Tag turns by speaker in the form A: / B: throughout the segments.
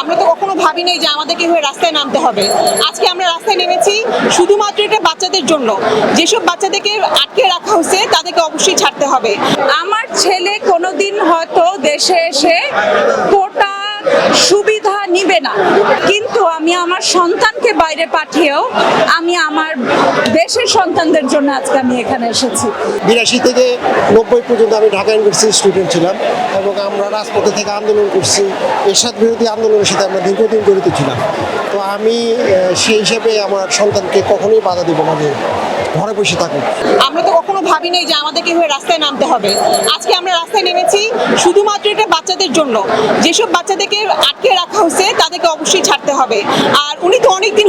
A: আমরা তো কখনো ভাবি নাই যে আমাদেরকে হয়ে রাস্তায় নামতে হবে। আজকে আমরা রাস্তায় নেমেছি শুধুমাত্র এটা বাচ্চাদের জন্য। যেসব বাচ্চাদেরকে আটকে রাখা হয়েছে, তাদেরকে অবশ্যই ছাড়তে হবে।
B: আমার ছেলে কোনোদিন হয়তো দেশে এসে কোটা নিবে না। কিন্তু আমি আমার সন্তানকে বাইরে পাঠিয়েও আমি আমার দেশের সন্তানদের জন্য আজকে আমি এখানে এসেছি।
C: বিরাশি থেকে নব্বই পর্যন্ত আমি ঢাকা ইউনিভার্সিটির স্টুডেন্ট ছিলাম এবং আমরা রাজপথে থেকে আন্দোলন করছি। এরশাদ বিরোধী আন্দোলনের সাথে আমরা দীর্ঘদিন জড়িত ছিলাম। তো আমি সেই হিসাবে আমার সন্তানকে কখনোই বাধা দেবো না ঘরে বসে থাকুক।
A: আমরা তো কখনো ভাবি নাই যে আমাদেরকে এভাবে রাস্তায় নামতে হবে। আজকে আমরা রাস্তায় নেমেছি শুধুমাত্র এটা বাচ্চাদের জন্য। যেসব বাচ্চাদেরকে আটকে রাখা হয়েছে, তাদেরকে অবশ্যই ছাড়তে হবে। আর উনি তো অনেক দিন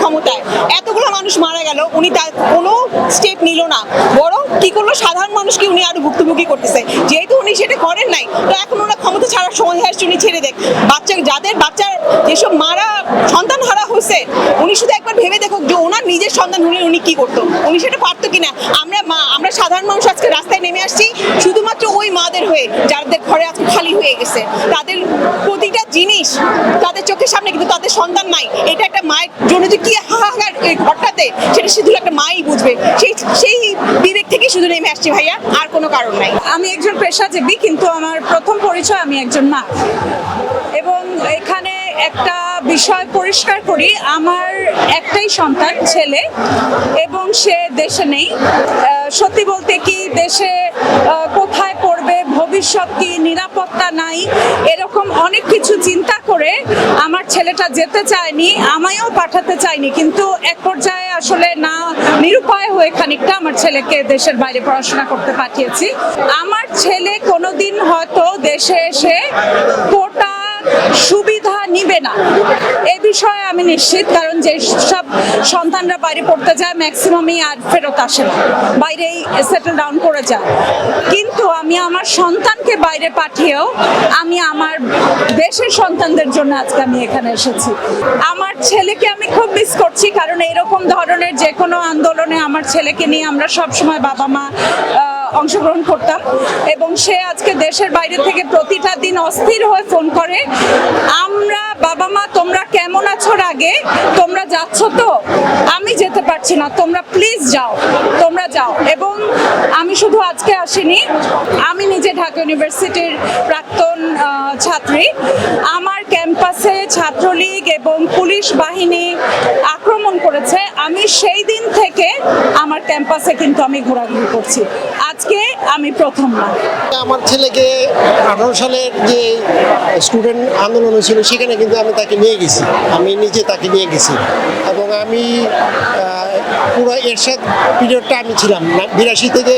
A: ক্ষমতায়। এতগুলো মানুষ মারা গেল, উনি তার কোনো স্টেপ নিল না। বরং কি করল? সাধারণ মানুষকে উনি আরও ভুক্তভোগী করতেছে। যেহেতু উনি সেটা করেন নাই, তো এখন ওনার ক্ষমতা ছাড়ার সময় হয়ে আসছে, উনি ছেড়ে দেখ। বাচ্চা যাদের বাচ্চার যেসব মারা সন্তান হয়েছে উনি শুধু একবার ভেবে দেখো, যে ওনার নিজের সন্তান হলে উনি কি করতো? উনি সেটা পারতো কিনা? আমরা মা, আমরা সাধারণ মানুষ আজকে রাস্তায় নেমে আসছি, শুধুমাত্র ওই মাদের হয়ে, যাদের ঘরে আজকে খালি হয়ে গেছে। তাদের প্রতিটা জিনিস তাদের চোখের সামনে, কিন্তু তাদের সন্তান নাই। এটা একটা মায়ের জন্য যে কি হাহাকার এই ঘরটাতে, সেটা শুধু একটা মাই বুঝবে। সেই সেই বিবেক থেকে শুধু নেমে আসছি ভাইয়া, আর কোনো কারণ নাই।
B: আমি একজন পেশাজীবী, কিন্তু আমার প্রথম পরিচয় আমি একজন মা। এবং এখানে একটা বিষয় পরিষ্কার করি, আমার একটাই সন্তান, ছেলে, এবং সে দেশে নেই। সত্যি বলতে কি, দেশে কোথায় পড়বে, ভবিষ্যৎ কি, নিরাপত্তা নাই, এরকম অনেক কিছু চিন্তা করে আমার ছেলেটা যেতে চায়নি, আমায়ও পাঠাতে চায়নি, কিন্তু এক পর্যায়ে আসলে না, নিরুপায় হয়ে খানিকটা আমার ছেলেকে দেশের বাইরে পড়াশোনা করতে পাঠিয়েছি। আমার ছেলে কোনোদিন হয়তো দেশে এসে কোটা সুবিধা নিবে না। এ বিষয়ে আমি নিশ্চিত, কারণ যে সব সন্তানরা বাইরে পড়তে যায় ম্যাক্সিমামই আর ফেরত আসে না। বাইরেই সেটেল ডাউন করে যায়। কিন্তু আমি আমার সন্তানকে বাইরে পাঠিয়েও আমি আমার দেশের সন্তানদের জন্য আজকে আমি এখানে এসেছি। আমার ছেলেকে আমি খুব মিস করছি, কারণ এরকম ধরনের যে কোনো আন্দোলনে আমার ছেলেকে নিয়ে আমরা সবসময় বাবা মা অংশগ্রহণ করতাম এবং সে আজকে দেশের বাইরে থেকে প্রতিটা দিন অস্থির হয়ে ফোন করে। আমরা বাবা মা, তোমরা কেমন আছো আগে তোমরা যাচ্ছ তো? আমি যেতে পারছি না। তোমরা প্লিজ যাও। তোমরা যাও। এবং আমি শুধু আজকে আসিনি। আমি নিজে ঢাকা ইউনিভার্সিটির প্রাক্তন ছাত্রী। আমার ক্যাম্পাসে ছাত্রলীগ এবং পুলিশ বাহিনী আক্রমণ করেছে। আমি সেই দিন থেকে আমার ক্যাম্পাসে কিন্তু আমি ঘোরাঘুরি করছি। আজকে আমি প্রথম না।
C: আমার ছেলেকে আঠারো সালের যে স্টুডেন্ট আন্দোলন হয়েছিল, সেখানে কিন্তু আমি তাকে নিয়ে গেছি। আমি নিজে তাকে নিয়ে গেছি। এবং আমি পুরো এরশাদ পিরিয়ডটা আমি ছিলাম। বিরাশি থেকে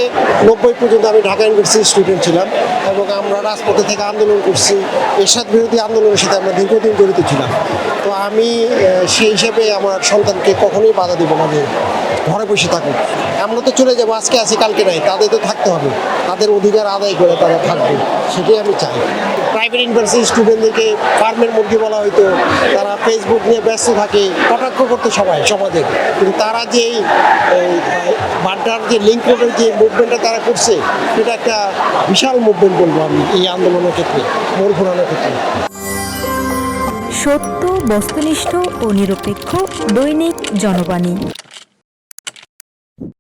C: নব্বই পর্যন্ত আমি ঢাকা ইউনিভার্সিটির স্টুডেন্ট ছিলাম এবং আমরা রাজপথে থেকে আন্দোলন করছি। এরশাদ বিরোধী আন্দোলনের সাথে আমরা দীর্ঘদিন জড়িত ছিলাম। তো আমি সেই হিসাবে আমার সন্তানকে কখনোই বাধা দেবো না ঘরে বসে থাকুক। আমরা তো চলে যাব, আজকে আছি, কালকে নাই, তাদের তো থাকতে হবে। তাদের অধিকার আদায় করে তারা থাকবে, সেটাই আমি চাই। প্রাইভেট ইউনিভার্সিটি স্টুডেন্টদেরকে ফার্মের মধ্যে বলা হয়তো তারা ফেসবুক নিয়ে ব্যস্ত থাকে, কটাক্ষ করতে সবাই, সমাজে। কিন্তু তারা যে বাড্ডার যে লিঙ্ক রোডের যে মুভমেন্টটা তারা করছে এটা একটা বিশাল মুভমেন্ট বলব আমি এই আন্দোলনের ক্ষেত্রে, মোড় ঘোরানোর ক্ষেত্রে।
D: সত্য, বস্তুনিষ্ঠ ও নিরপেক্ষ দৈনিক জনবাণী।